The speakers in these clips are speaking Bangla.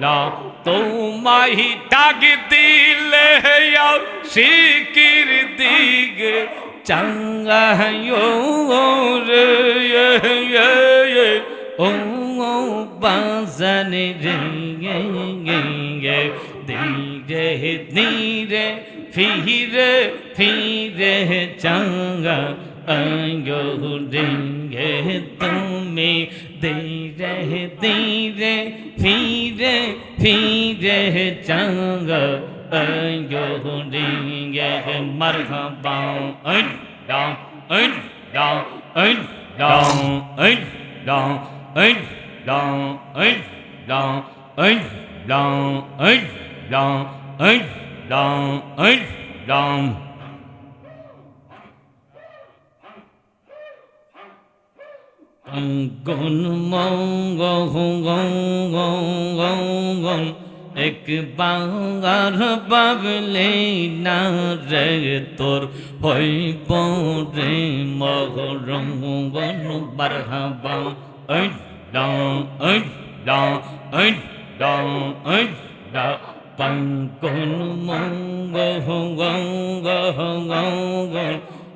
না, তোমায় ডাক দিলে শিকির দিগে চাঙ্গায়ো রে ও বাজানে রে ধীরে ধীরে ফিরে ফিরে চাঙ্গা আয়ো রেঙ্গে তুমি ধীরে ধীরে ফিরে ফিরে চাঙ্গা আয়ো রেঙ্গে মারহাবা ঐ ডাং ঐ ডাং ঐ ডাং ঐ ডাং ঐ ডাং ঐ ডাং ঐ ডাং ঐ ডাং ঐ ডাং ঐ ডাং মঙ্গ গন এক বাঙার বাবলে না রে তোর হইব রে মগরম গন বারহাবা। ঐ ডাং ঐ ডাং ঐ ডাং ঐ ডা পঙ্কন মঙ্গ গঙ্গ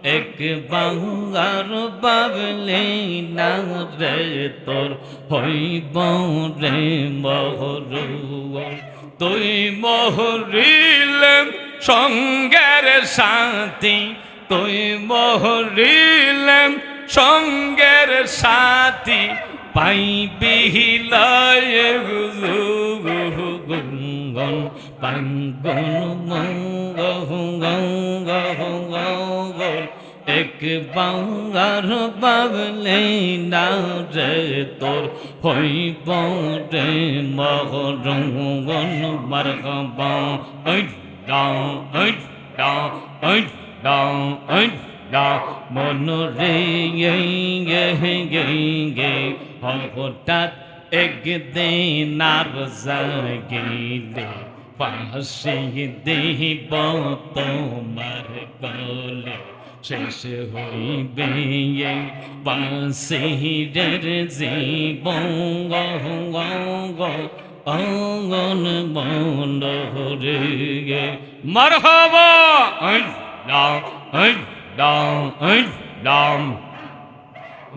এক বাঙ্গার বাবলে না রে তোর হইব রে মহরুয়া তুই মহরিলেম সঙ্গের সাথী, তুই মহরিলেম সঙ্গের সাথী গুঙ্গন পাঙ্গন মঙ্গ গঙ্গ গঙ্গ এক বাঙ্গার বাবলে না রে তোর হইব রে মহরঙ্গন মারহবা ঐ ডাং ঐ ডাং ঐ ডাং ঐ ডাং মন রে গে হঠাৎ একদিন আর জাগিলে পাশে দেব তোমার কলে। শেষ হইবে বাসিরের জীব অঙ্গন বন্ধ রে মরহব।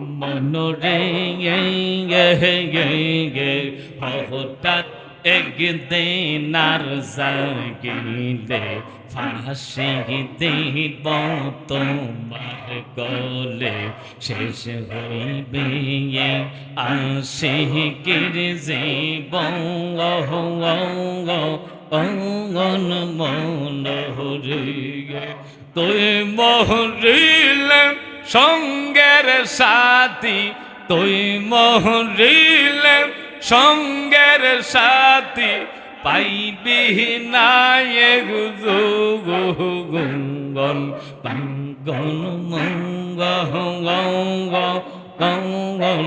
মনরে গে গে গে। হঠাৎ একদিন আর জাগিলে, ফাঁসি দেব তোমার গলে শেষ হইবে আসে কির জীব অঙ্গন মন হরিগে তুই মহরিলে সঙ্গের সাথী। তুই মহরিলে সঙ্গের সাথী পাইবি নায়ে গুঙ্গন, পাঙ্গন মঙ্গ গঙ্গ গঙ্গন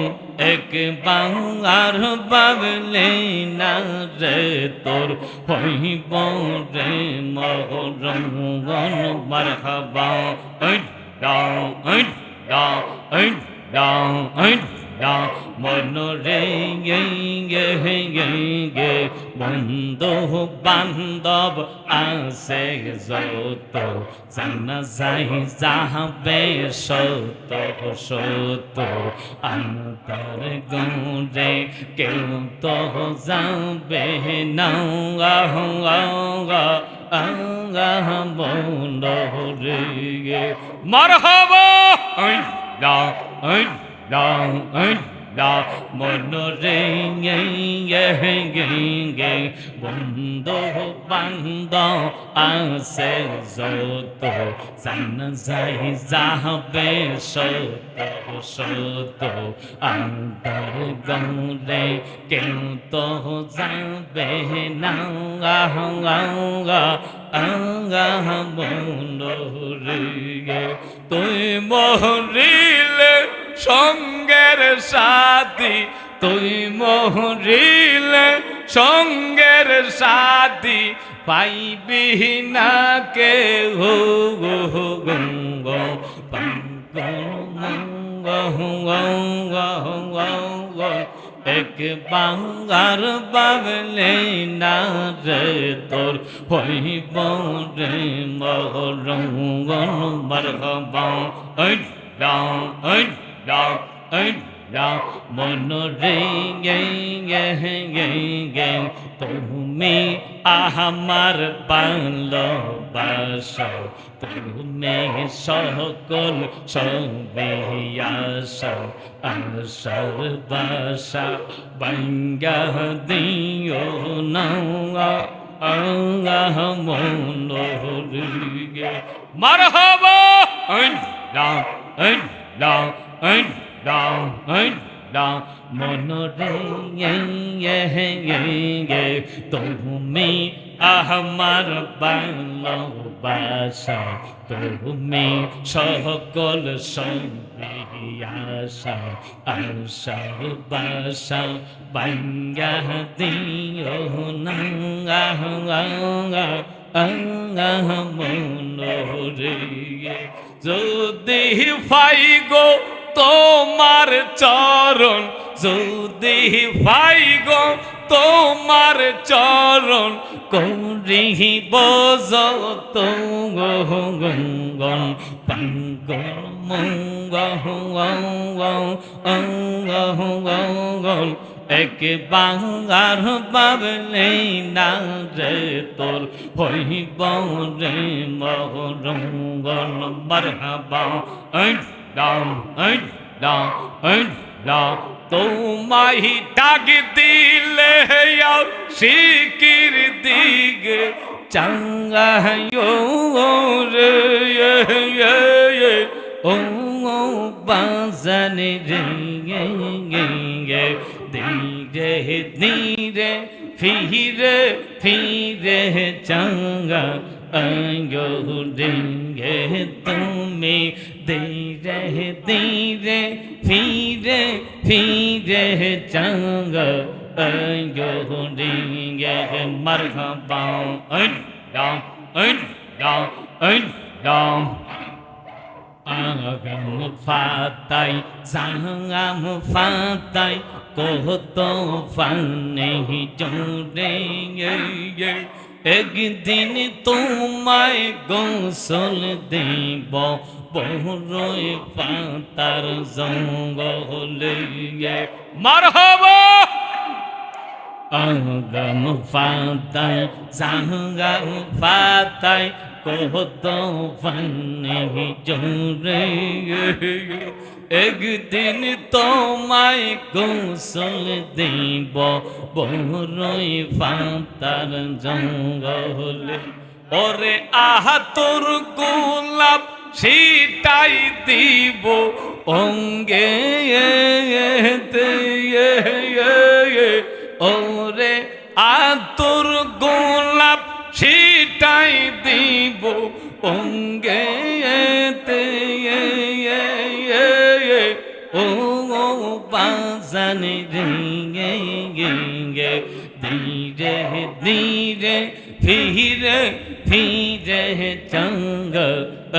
এক বাঙার বাবলে না রে তোর হইব রে মরঙ্গন মারহাবা। ঐ ডাং ঐ ডাং ঐ ডাং ঐ ডাং মন রে গে গে গে বন্ধু বান্ধব আসে যত। জানা যাই যাবে সত সত অন্তর গৌরে কেউ তো যাবে না। মারহাবা। la monorenge bondo bando ase zoto san zai zabe shoto shoto antar gaure kento zabe na anga anga monorenge toy monorenge সঙ্গের সাথী তুই মহরিলে সঙ্গের সাথী পাইবি না কে হো গো মঙ্গ গঙ্গ এক বাঙ্গার বাবলে না রে তোর হইব রে মরঙ্গন মারহাবা ঐ লাও ঐ লাও ঐ লাও মন রে গে গে গে গে তুমি আমার ভালোবাসা তুমি সকল সবে আশা আশার বাসা বাঙ্গা দিও না আল্লাহ মনোরে মারহাবা ঐন লাও ঐন লাও ঐন লাও মনোরে তুমি আমার ভালোবাসা তুমি সকল সঙ্গিয়াসা আশার বাসা বাঙ্গা দিও না মনোরে যদি ফাই গো তোমার চরণ যদি ফাই গো, তোমার চরণ করিব যত গঙ্গন পাঙ্গল মঙ্গল এক বাঙ্গার বাবলে না রে তোর হইব রে মরঙ্গল মারহাবা দাম ঐ দাম ঐ দাম। তোমাই ডাক দিলে শিকির দিগে চাঙ্গায়ো রে ও বাজানে রে ধীরে ধীরে ফিরে ফিরে চাঙ্গা আয়ো রেঙ্গে ধীরে ফিরে ফিরে চাঙ্গা আয়ো রেঙ্গে মারহাবা Ain Dam Ain Dam Ain Dam আগম ফাতাই সাঙ্গাম ফাতাই কহত ফানে জোরে একদিন তোমায় গোসল দেব বহুরই পাতার জঙ্গলে মারহাবা! আগম ফাতাই সাঙ্গাম ফাতাই কহত ফানে জোরে। একদিন তোমায় গোসল দিব বড়ই ফাতার জঙ্গলে। ওরে আহা তোর গোলাপ সেটাই দিব অঙ্গে। বাজান রেঙ্গে গেঙ্গে ধীরে ধীরে ফিরে ফিরে চঙ্গ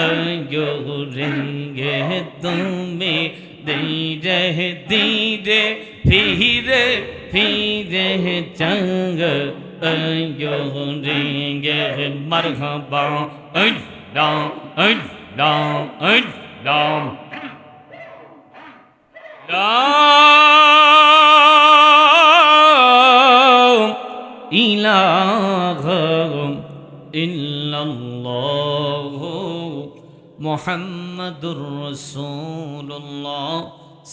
আয়ো রেঙ্গে তুমি ধীরে ধীরে ফিরে ফিরে চঙ্গ আয়ো রেঙ্গে মরহবা, ঐ ডাম ঐ ডাম ঐ ডাম ইলাহ ইল্লাল্লাহ মোহাম্মদুর রসুল্লাহ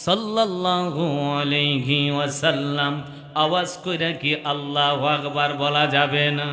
সাল্লাল্লাহু আলাইহি ওয়াসাল্লাম। আওয়াজ করে কি আল্লাহ আকবার বলা যাবে না?